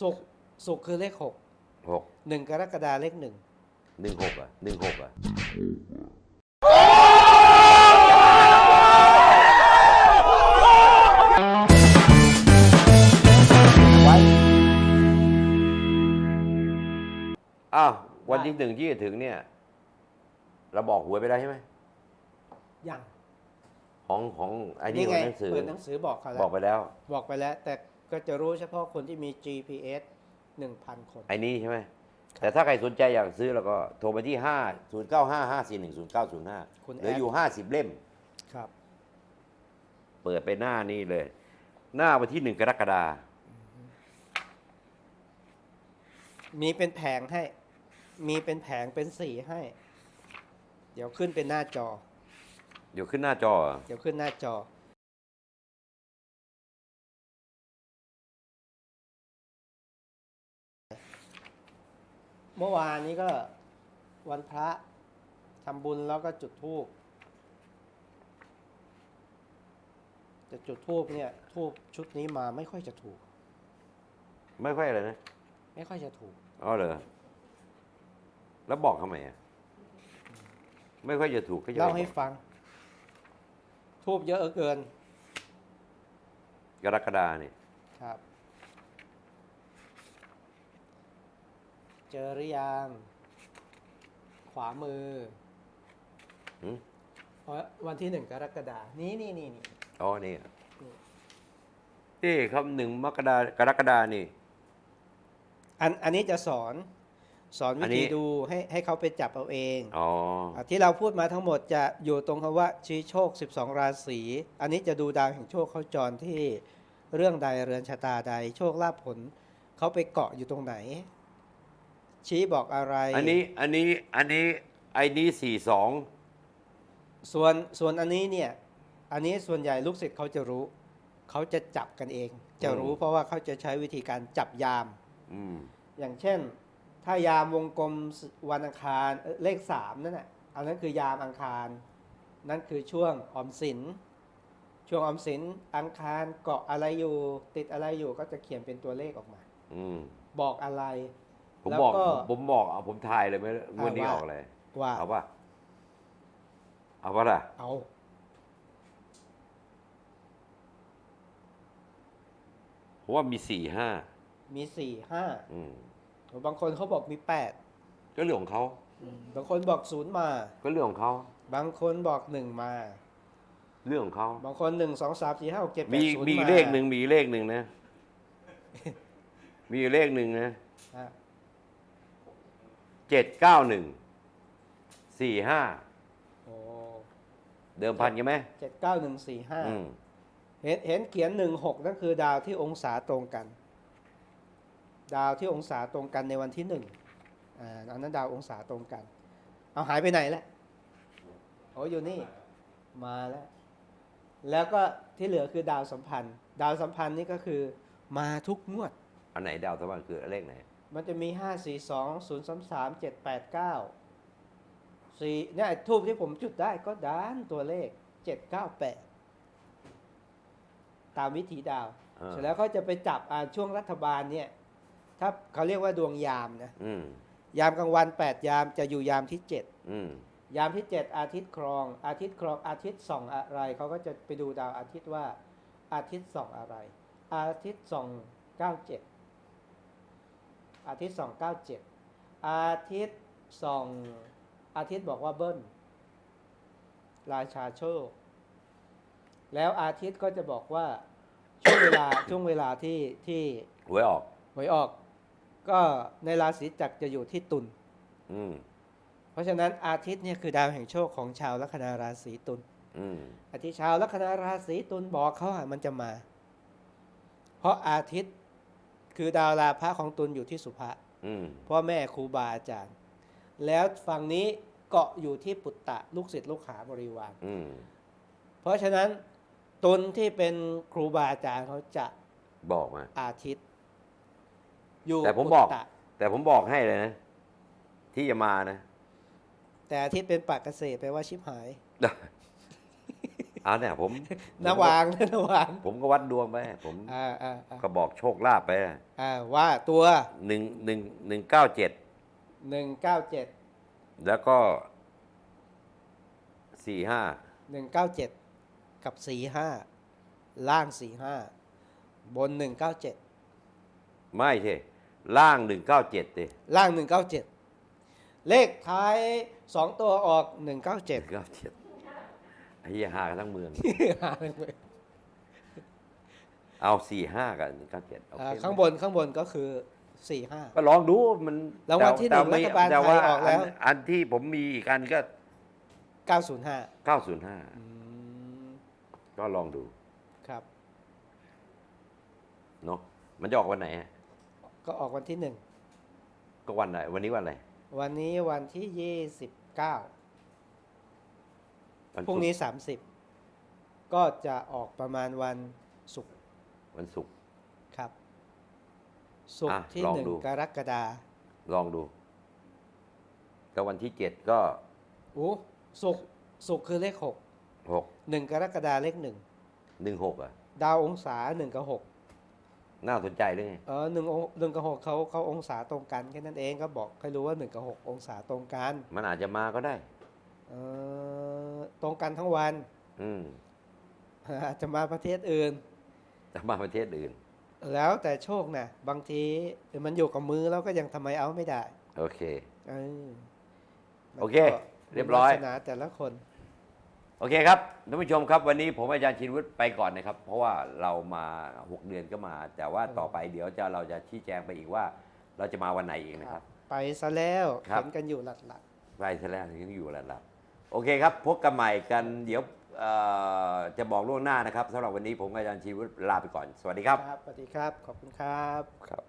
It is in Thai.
สุกร์สุกร์คือเลขหกหกหนึ่งกรกฎาเลขหนึ่งหนึ่งหกอะหนึ่งหกอะอ้าววันที่หนึ่งที่จะถึงเนี่ย เราบอกหวยไปแล้วใช่ไหมยังของของไอ้นี่นี่ขไงองหนังสือเปิดหนังสือบอกเขาแล้บอวกไปแล้ว บอกไปแล้ว แต่ ก็จะรู้เฉพาะคนที่มี GPS 1,000 คน ไอ้นี่ใช่ไหม แต่ถ้าใครสนใจอยากซื้อแล้วก็โทรไปที่ห้าศูนย์เก้าห้าห้าสี่หนึ่งศูนย์เก้าศูนย์ห้าคุณเหลือแอดอยู่ห้าสิบเล่ม ครับ เปิดไปหน้านี่เลย หน้าวันที่หนึ่งกรกฎามีเป็นแผงให้ มีเป็นแผงเป็นสีให้ เดี๋ยวขึ้นเป็นหน้าจอ เดี๋ยวขึ้นหน้าจอเหรอเดี๋ยวขึ้นหน้าจอ เมื่อวานนี้ก็วันพระทำบุญแล้วก็จุดธูปจะจุดธูปเนี่ยธูปชุดนี้มาไม่ค่อยจะถูก ไม่ค่อยอะไรนะ ไม่ค่อยจะถูกอ๋อเหรอ แล้วบอกทำไมอะ ไม่ค่อยจะถูกก็จะเล่าไม่ให้บอกฟังทูบเยอะเหลือเกิน กรกฎาเนี่ยครับ เจอหรือยัง ขวามือหืมเพราะวันที่หนึ่งกรกฎานี้นี่นี่นี่อ๋อนี่นี่นี่ครับหนึ่งมกรากรกฎานี่ อันอันนี้จะสอน สอนอัวินนี้ธีดูให้ให้เขาไปจับเอาเองอ๋อะที่เราพูดมาทั้งหมดจะอยู่ตรงคำว่าชี้โชค 12 ราศีอันนี้จะดูดาวแห่งโชคเขาจรที่เรื่องใดเรือนชะตาใด โชคลาภผลเขาไปเกาะอยู่ตรงไหน ชี้บอกอะไร อันนี้อันนี้อันนี้ไอ้นี้สี่สองส่วนส่วนอันนี้เนี่ย อันนี้ส่วนใหญ่ลูกศิษย์เขาจะรู้ เขาจะจับกันเอง จะรู้เพราะว่าเขาจะใช้วิธีการจับยามอืมอย่างเช่น ถ้ายามวงกลมวันอังคารเอ่อเลขสามนั่นแหละอันนั้นคือยามอังคาร นั่นคือช่วงออมสิน ช่วงออมสินอังคารเกาะอะไรอยู่ ติดอะไรอยู่ก็จะเขียนเป็นตัวเลขออกมาอืมบอกอะไร ผมแล้วบอกก็ ผมบอกเอาผมทายเลยไหมงวดนี้ว่าออกอะไรว่าเอาป่ะเอาป่ะล่ะเอาผมว่ามีสี่ห้ามีสี่ห้าอืมบางคนเขาบอกมีแปดก็เรื่องของเขาบางคนบอกศูนย์มา ก็เรื่องของเขาบางคนบอกหนึ่งมา เรื่องของเขาบางคนหนึ่งสองสามสี่ห้าหกเจ็ดแปมีดศูนย์มีมาเลขหนึ่งมีเลขหนึ่งนะ มีเลขหนึ่งนะ ฮะ เจ็ดเก้าหนึ่งสี่ห้าโอ้เดิมพันกันไหมเจ็ดเก้าหนึ่งสี่ห้าอืมเห็นเห็นเขียนหนึ่งหกนั่นคือดาวที่องศาตรงกัน ดาวที่องศาตรงกันในวันที่หนึ่งอ่าอันนั้นดาวองศาตรงกัน เอาหายไปไหนแล้วโอ้อยู่นี่มาแล้ว แล้วก็ที่เหลือคือดาวสัมพันธ์ ดาวสัมพันธ์นี่ก็คือมาทุกงวด อันไหนดาวตะวันคือเลขไหน มันจะมีห้าสี่สองศูนย์สามสามเจ็ดแปดเก้าสี่เนี่ยไอ้ทูบที่ผมจุดได้ก็ด้านตัวเลขเจ็ดเก้าแปดตามวิถีดาวอ่าเสร็จแล้วเขาจะไปจับอ่าช่วงรัฐบาลเนี่ยถ้าเขาเรียกว่าดวงยามนะอืมยามกลางวันแปดยามจะอยู่ยามที่เจ็ดอืมยามที่เจ็ดอาทิตย์ครอง อาทิตย์ครองอาทิตย์ส่องอะไร เขาก็จะไปดูดาวอาทิตย์ว่าอาทิตย์ส่องอะไร อาทิตย์ส่องเก้าเจ็ด อาทิตย์ส่องเก้าเจ็ดอาทิตย์ส่องอาทิตย์บอกว่าเบิ้ลราชาโชค แล้วอาทิตย์ก็จะบอกว่าช่วงเวลาช่วงเวลาที่ที่หวยออกหวยออก ก็ในราศีจักรจะอยู่ที่ตุลอืมเพราะฉะนั้นอาทิตย์เนี่ยคือดาวแห่งโชคของชาวลัคนาราศีตุลอืมอาทิตย์ชาวลัคนาราศีตุลบอกเขาอะมันจะมา เพราะอาทิตย์ คือดาวราพะของตุลอยู่ที่สุภะอืมพ่อแม่ครูบาอาจารย์ แล้วฝั่งนี้เกาะอยู่ที่ปุตตะลูกศิษย์ลูกหาบริวารอืมเพราะฉะนั้นตุลที่เป็นครูบาอาจารย์เขาจะบอกมาอาทิตย์ อยู่แต่ผมปุบอกตตะแต่ผมบอกให้เลยนะ ที่จะมานะ แต่อาทิตย์เป็นปากเกษตรแปลว่าชิบหาย อ่าเนี่ยผมนาวางนะนาวาง ผมก็วัดดวงไป ผมอ่าอ่าอ่าก็บอกโชคลาภไปอ่าว่าตัวหนึ่งหนึ่งหนึ่งเก้าเจ็ดหนึ่งเก้าเจ็ดแล้วก็สี่ห้าหนึ่งเก้าเจ็ดกับสี่ห้าล่างสี่ห้าบนหนึ่งเก้าเจ็ดไม่ใช่ล่างหนึ่งเก้าเจ็ดดิล่างหนึ่งเก้าเจ็ดเลขท้ายสองตัวออกหนึ่งเก้าเจ็ดเก้าเจ็ดไอ้ เหี้ยหากันทั้งเมืองเอาสี่ห้ากับหนึ่งเก้าเจ็ดโอเคไหมข้างบนข้างบนก็คือสี่ห้า ก็ลองดูมันรางวัลที่หนึ่งแต่ไม่รัฐบาลแต่ว่าไทยออกแล้ว นอันที่ผมมีอีกอันก็เก้าศูนย์ห้าเก้าศูนย์ห้าก็ลองดูครับ เนาะมันจะออกวันไหนฮะก็ออกวันที่หนึ่งก็วันไหนวันนี้วันอะไรวันนี้วันที่ยี่สิบเก้า วันพรุ่งนี้สามสิบก็จะออกประมาณวันศุกร์วันศุกร์ครับ ศุกอะร์ที่ลองหนึ่งดู กรกฎาลองดู แล้ววันที่เจ็ดก็โอ้ศุกร์ศุกร์คือเลขหกหกหนึ่งกรกฎาเลขหนึ่งหนึ่งหกอะ ดาวองศาหนึ่งกับหกน่าสนใจด้วยไงเออหนึ่งองหนึ่งกับหกเขาเขาองศาตรงกันแค่นั้นเองก็บอกให้รู้ว่าหนึ่งกับหกองศาตรงกัน มันอาจจะมาก็ได้เออ ตรงกันทั้งวัน อืมอาจจะมาประเทศอื่นแต่มาประเทศอื่น แล้วแต่โชคนะบางทีมันอยู่กับมือแล้วก็ยังทำไมเอาไม่ได้ โอเคเออมันโอเคก็เรียบร้อยลักษณะแต่ละคน โอเคครับท่านผู้ชมครับ วันนี้ผมอาจารย์ชินวุฒิไปก่อนนะครับ เพราะว่าเรามา 6 เดือนก็มา แต่ว่าต่อไปเดี๋ยวจะเราจะชี้แจงไปอีกว่า เราจะมาวันไหนอีกนะครับ ไปซะแล้วครับเห็นกันอยู่หลัดหลัดไปซะแล้วยังอยู่แล้วล่ะ โอเคครับ พบกันใหม่กันเดี๋ยวจะบอกล่วงหน้านะครับสำหรับวันนี้ผมอาจารย์ชีวิตลาไปก่อน สวัสดีครับ สวัสดีครับ ขอบคุณครับครับ